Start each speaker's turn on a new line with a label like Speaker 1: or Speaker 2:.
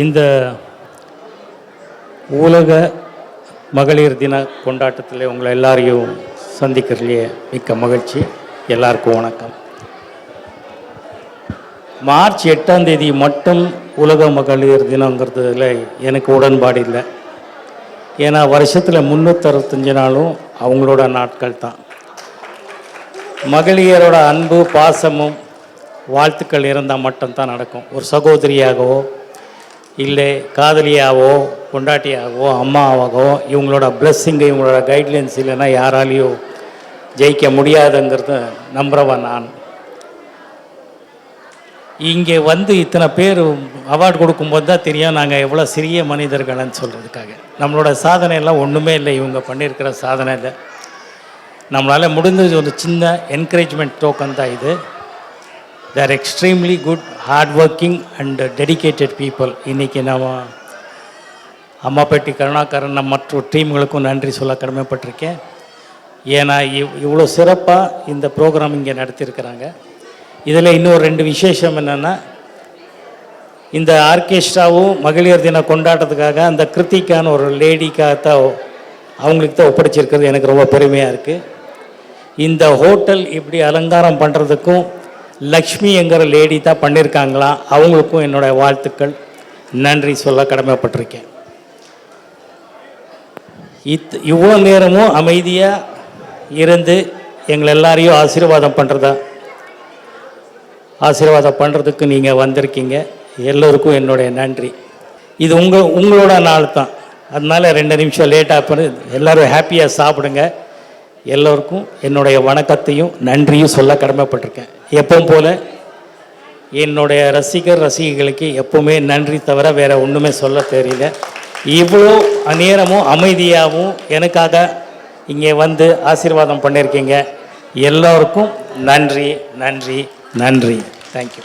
Speaker 1: இந்த உலக மகளிர் தின கொண்டாட்டத்தில் உங்களை எல்லாரையும் சந்திக்கிறதுலையே மிக்க மகிழ்ச்சி. எல்லாருக்கும் வணக்கம். மார்ச் எட்டாம் தேதி மட்டும் உலக மகளிர் தினங்கிறதுல எனக்கு உடன்பாடு இல்லை. ஏன்னா வருஷத்தில் முந்நூற்றறுபத்தஞ்சு நாளும் அவங்களோட நாட்கள் தான். மகளிரோட அன்பு பாசமும் வாழ்த்துக்கள் இருந்தால் மட்டும்தான் நடக்கும். ஒரு சகோதரியாகவோ இல்லை காதலியாகவோ பொண்டாட்டியாகவோ அம்மாவாகவோ இவங்களோட பிளஸ்ஸிங்கு இவங்களோட கைட்லைன்ஸ் இல்லைன்னா யாராலையும் ஜெயிக்க முடியாதுங்கிறத நம்புகிறவன் நான். இங்கே வந்து இத்தனை பேர் அவார்டு கொடுக்கும்போது தான் தெரியும் நாங்கள் எவ்வளோ சிறிய மனிதர்கள்னு சொல்கிறதுக்காக நம்மளோட சாதனை எல்லாம் ஒன்றுமே இல்லை இவங்க பண்ணியிருக்கிற சாதனை இல்லை. நம்மளால் முடிஞ்சது ஒரு சின்ன என்கரேஜ்மெண்ட் டோக்கன் தான் இது. They're extremely good hard working and dedicated people இன்றைக்கி நம்ம அம்மாப்பேட்டி கருணாகரன் நம்ம மற்ற டீம்களுக்கும் நன்றி சொல்ல கடமைப்பட்டிருக்கேன். ஏன்னா இவ் இவ்வளோ சிறப்பாக இந்த ப்ரோக்ராம் இங்கே நடத்தியிருக்கிறாங்க. இதில் இன்னொரு ரெண்டு விசேஷம் என்னென்னா இந்த ஆர்கெஸ்ட்ராவும் மகளிர் தின கொண்டாட்டத்துக்காக அந்த கிருத்திக்கான ஒரு லேடிக்காக தான் அவங்களுக்கு தான் ஒப்படைச்சிருக்கிறது. எனக்கு ரொம்ப பெருமையாக இருக்குது இந்த ஹோட்டல் இப்படி அலங்காரம் பண்ணுறதுக்கும் லக்ஷ்மி என்கிற லேடி தான் பண்ணியிருக்காங்களா அவங்களுக்கும் என்னுடைய வாழ்த்துக்கள். நன்றி சொல்ல கடமைப்பட்டிருக்கேன். இத் இவ்வளோ நேரமும் அமைதியாக இருந்து எங்களை எல்லாரையும் ஆசீர்வாதம் பண்ணுறதா ஆசீர்வாதம் பண்ணுறதுக்கு நீங்கள் வந்திருக்கீங்க. எல்லோருக்கும் என்னுடைய நன்றி. இது உங்கள் உங்களோட நாள் தான். அதனால் ரெண்டு நிமிஷம் லேட்டாக பண்ணி எல்லோரும் ஹாப்பியாக சாப்பிடுங்க. எல்லோருக்கும் என்னுடைய வணக்கத்தையும் நன்றியும் சொல்ல கடமைப்பட்டிருக்கேன். எப்பவும் போல் என்னுடைய ரசிகர் ரசிகைகளுக்கு எப்பவுமே நன்றி தவிர வேறு ஒன்றுமே சொல்ல தெரியல. இவ்வளோ நேரமும் அமைதியாகவும் எனக்காக இங்கே வந்து ஆசீர்வாதம் பண்ணியிருக்கீங்க. எல்லோருக்கும் நன்றி நன்றி நன்றி. தேங்க்யூ